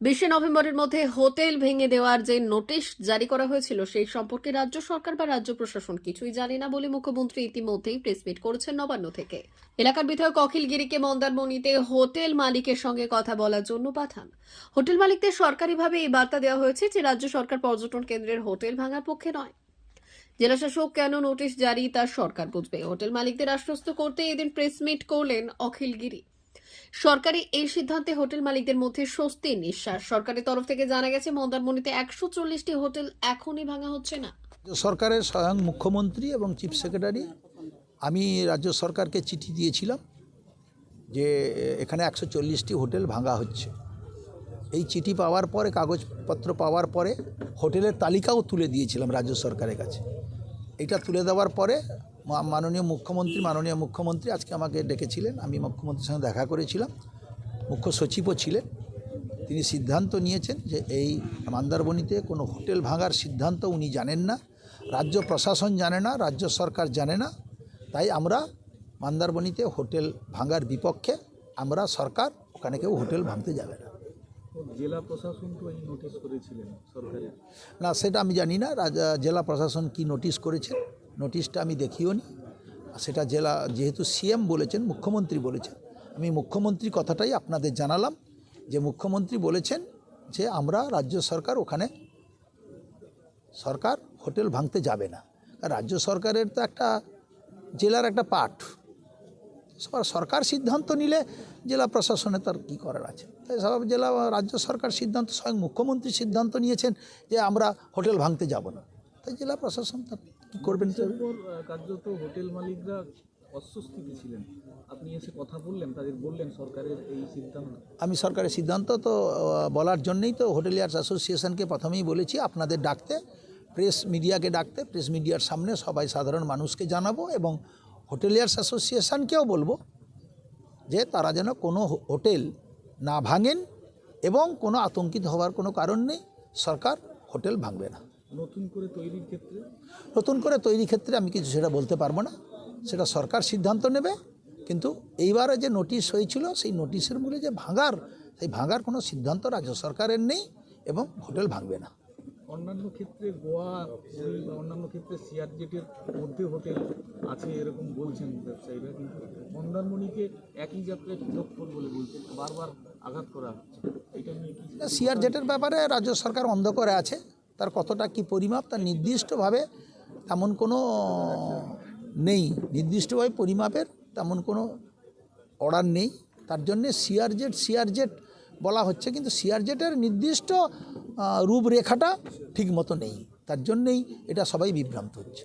বিশে নভেম্বরের মধ্যে হোটেল ভেঙে দেওয়ার যে নোটিশ জারি করা হয়েছিল, সেই সম্পর্কে রাজ্য সরকার বা রাজ্য প্রশাসন কিছুই জানে না বলে মুখ্যমন্ত্রী ইতিমধ্যেই প্রেসমিট করেছেন নবান্ন থেকে। এলাকার বিধায়ক অখিল গিরিকে মন্দারমণিতে হোটেল মালিকের সঙ্গে কথা বলার জন্য পাঠান। হোটেল মালিকদের সরকারিভাবে এই বার্তা দেওয়া হয়েছে যে, রাজ্য সরকার পর্যটন কেন্দ্রের হোটেল ভাঙার পক্ষে নয়। জেলাশাসক কেন নোটিশ জারি তা সরকার বুঝবে। হোটেল মালিকদের আশ্বস্ত করতে এদিন প্রেসমিট করলেন অখিল গিরি। সরকারি এই সিদ্ধান্তে হোটেল মালিকদের মধ্যে স্বস্তির নিঃশ্বাস। সরকারের তরফ থেকে জানা গেছে, মন্দারমণিতে একশো চল্লিশটি হোটেল এখনই ভাঙা হচ্ছে না। সরকারের স্বয়ং মুখ্যমন্ত্রী এবং চিফ সেক্রেটারি, আমি রাজ্য সরকারকে চিঠি দিয়েছিলাম যে এখানে একশো চল্লিশটি হোটেল ভাঙা হচ্ছে। এই চিঠি পাওয়ার পরে, কাগজপত্র পাওয়ার পরে হোটেলের তালিকাও তুলে দিয়েছিলাম রাজ্য সরকারের কাছে। এটা তুলে দেওয়ার পরে মাননীয় মুখ্যমন্ত্রী মাননীয় মুখ্যমন্ত্রী আজকে আমাকে ডেকেছিলেন। আমি মুখ্যমন্ত্রীর সঙ্গে দেখা করেছিলাম। মুখ্য সচিবও ছিলেন। তিনি সিদ্ধান্ত নিয়েছেন যে এই মন্দারমণিতে কোনো হোটেল ভাঙার সিদ্ধান্ত উনি জানেন না। রাজ্য প্রশাসন জানে না রাজ্য সরকার জানে না। তাই আমরা মন্দারমণিতে হোটেল ভাঙার বিপক্ষে আমরা সরকার ওখানে কেউ হোটেল ভাঙতে যাবে না। জেলা প্রশাসন তো এই নোটিশ করেছিলেন সরকারের। না সেটা আমি জানি না। রাজা জেলা প্রশাসন কি নোটিশ করেছেন নোটিশটা আমি দেখিও নি। সেটা জেলা, যেহেতু সিএম বলেছেন, মুখ্যমন্ত্রী বলেছেন, আমি মুখ্যমন্ত্রী কথাটাই আপনাদের জানালাম যে মুখ্যমন্ত্রী বলেছেন যে আমরা রাজ্য সরকার ওখানে, সরকার হোটেল ভাঙতে যাবে না। রাজ্য সরকারের তো একটা জেলার একটা পাঠ। সর- সরকার সিদ্ধান্ত নিলে জেলা প্রশাসনে তার কী করার আছে? তাই সব জেলা, রাজ্য সরকার সিদ্ধান্ত, স্বয়ং মুখ্যমন্ত্রী সিদ্ধান্ত নিয়েছেন যে আমরা হোটেল ভাঙতে যাব না। তাই জেলা প্রশাসন তার কী করবেন কার্যত হোটেল মালিকরা অস্বস্তিতে ছিলেন। আপনি এসে কথা বললেন তাদের বললেন সরকারের এই সিদ্ধান্ত। আমি সরকারের সিদ্ধান্ত তো বলার জন্যই তো হোটেলিয়ার্স অ্যাসোসিয়েশনকে প্রথমেই বলেছি আপনাদের ডাকতে প্রেস মিডিয়াকে ডাকতে প্রেস মিডিয়ার সামনে সবাই সাধারণ মানুষকে জানাব এবং হোটেলিয়ার্স অ্যাসোসিয়েশনকেও বলব যে তারা যেন কোনো হোটেল না ভাঙেন এবং কোনো আতঙ্কিত হওয়ার কোনো কারণ নেই সরকার হোটেল ভাঙবে না। নতুন করে তৈরির ক্ষেত্রে? নতুন করে তৈরি ক্ষেত্রে আমি কিছু সেটা বলতে পারব না। সেটা সরকার সিদ্ধান্ত নেবে কিন্তু এইবারে যে নোটিশ হয়েছিল সেই নোটিশের মূলে যে ভাঙার সেই ভাঙার কোনো সিদ্ধান্ত রাজ্য সরকারের নেই এবং হোটেল ভাঙবে না। অন্যান্য ক্ষেত্রে গোয়া অন্যান্য ক্ষেত্রে সিআরজেটের মধ্যে হোটেল আছে এরকম বলছেন ব্যবসায়ীরা কিন্তু মন্দারমণিকে একই যাত্রায় পৃথক বলে বলছেন বারবার আঘাত করা হচ্ছে। এটা নিয়ে কি সিআর জেটের ব্যাপারে রাজ্য সরকার অন্ধ করে আছে। তার কতটা কি পরিমাপ তার নির্দিষ্টভাবে তেমন কোনো নেই। নির্দিষ্টভাবে পরিমাপের তেমন কোনো অর্ডার নেই। তার জন্যে সিআরজেট সিআরজেট বলা হচ্ছে, কিন্তু সিআরজেটের নির্দিষ্ট রূপরেখাটা ঠিক মতো নেই। তার জন্যেই এটা সবাই বিভ্রান্ত হচ্ছে।